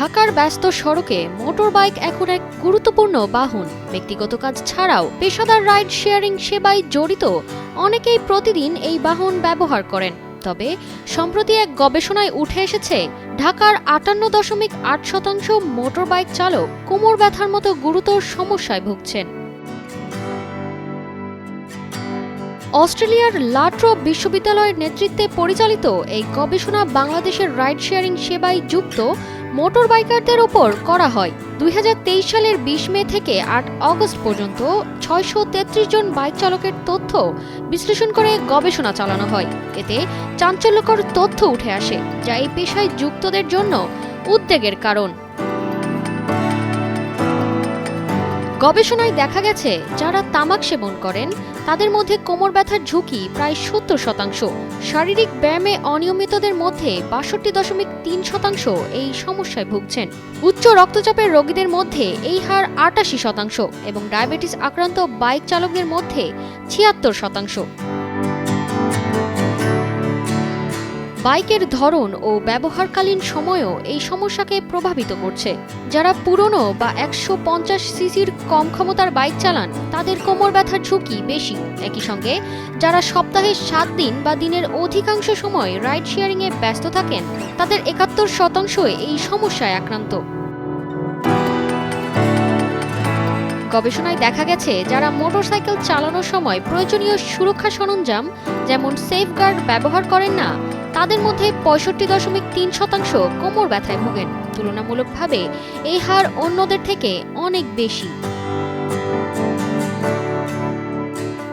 ঢাকার ব্যস্ত সড়কে মোটর বাইক এখন এক গুরুত্বপূর্ণ বাহন। ব্যক্তিগত কাজ ছাড়াও পেশাদার রাইড শেয়ারিং সেবায় জড়িত অনেকেই প্রতিদিন এই বাহন ব্যবহার করেন। তবে সম্প্রতি এক গবেষণায় উঠে এসেছে, ঢাকার আটান্ন দশমিক আট শতাংশ মোটর বাইক চালক কোমর ব্যথার মতো গুরুতর সমস্যায় ভুগছেন। অস্ট্রেলিয়ার লাট্রো বিশ্ববিদ্যালয়ের নেতৃত্বে পরিচালিত এই গবেষণা বাংলাদেশের রাইড শেয়ারিং সেবায় যুক্ত মোটর বাইকারদের ওপর করা হয়। দুই হাজার তেইশ সালের বিশ মে থেকে আট অগস্ট পর্যন্ত ছয়শো তেত্রিশ জন বাইক চালকের তথ্য বিশ্লেষণ করে গবেষণা চালানো হয়। এতে চাঞ্চল্যকর তথ্য উঠে আসে, যা এই পেশায় যুক্তদের জন্য উদ্বেগের কারণ। গবেষণায় দেখা গেছে, যারা তামাক সেবন করেন, তাদের মধ্যে কোমর ব্যথার ঝুঁকি প্রায় সত্তর শতাংশ। শারীরিক ব্যায়ামে অনিয়মিতদের মধ্যে বাষট্টি দশমিক তিন শতাংশ এই সমস্যায় ভুগছেন। উচ্চ রক্তচাপের রোগীদের মধ্যে এই হার আটাশি শতাংশ এবং ডায়াবেটিস আক্রান্ত বাইক চালকদের মধ্যে ছিয়াত্তর শতাংশ। বাইকের ধরন ও ব্যবহারকালীন সময়ও এই সমস্যাকে প্রভাবিত করছে। যারা পুরনো বা একশো পঞ্চাশ সিসির কম ক্ষমতার বাইক চালান, তাদের কোমর ব্যথার ঝুঁকি বেশি। একই সঙ্গে, যারা সপ্তাহে সাত দিন বা দিনের অধিকাংশ সময় রাইড শেয়ারিংয়ে ব্যস্ত থাকেন, তাদের একাত্তর শতাংশই এই সমস্যায় আক্রান্ত। গবেষণায় দেখা গেছে, যারা মোটরসাইকেল চালানোর সময় প্রয়োজনীয় সুরক্ষা সরঞ্জাম, যেমন সেফগার্ড ব্যবহার করেন না তাদের মধ্যে পঁয়ষট্টি দশমিক তিন শতাংশ কোমর ব্যথায় ভোগেন। তুলনামূলকভাবে এই হার অন্যদের থেকে অনেক বেশি।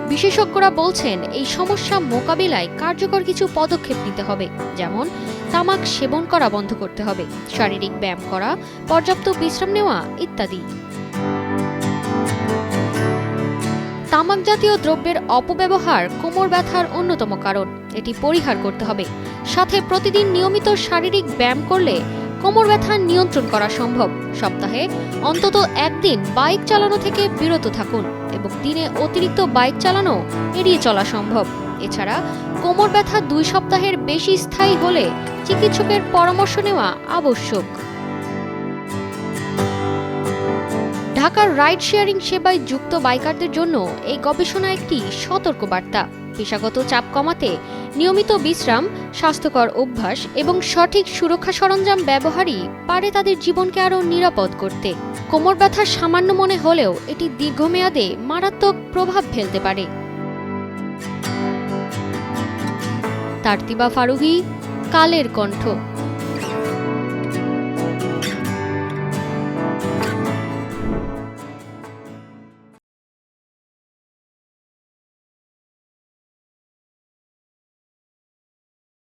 বিশেষজ্ঞরা বলছেন, এই সমস্যা মোকাবিলায় কার্যকর কিছু পদক্ষেপ নিতে হবে, যেমন তামাক সেবন করা বন্ধ করতে হবে, শারীরিক ব্যায়াম করা, পর্যাপ্ত বিশ্রাম নেওয়া ইত্যাদি। তামাক জাতীয় দ্রব্যের অপব্যবহার কোমর ব্যথার অন্যতম কারণ। এটি পরিহার করতে হবে। সাথে প্রতিদিন নিয়মিত শারীরিক ব্যায়াম করলে কোমর ব্যথা নিয়ন্ত্রণ করা সম্ভব। সপ্তাহে অন্তত একদিন বাইক চালানো থেকে বিরত থাকুন এবং দিনে অতিরিক্ত বাইক চালানো এড়িয়ে চলা সম্ভব। এছাড়া কোমর ব্যথা দুই সপ্তাহের বেশি স্থায়ী হলে চিকিৎসকের পরামর্শ নেওয়া আবশ্যক। ঢাকার রাইড শেয়ারিং সেবায় যুক্ত বাইকারদের জন্য এই গবেষণা একটি সতর্ক বার্তা পেশাগত চাপ কমাতে নিয়মিত বিশ্রাম, স্বাস্থ্যকর অভ্যাস এবং সঠিক সুরক্ষা সরঞ্জাম ব্যবহারই পারে তাদের জীবনকে আরও নিরাপদ করতে। কোমর ব্যথা সামান্য মনে হলেও এটি দীর্ঘমেয়াদে মারাত্মক প্রভাব ফেলতে পারে। তারতিবা ফারুহি, কালের কণ্ঠ।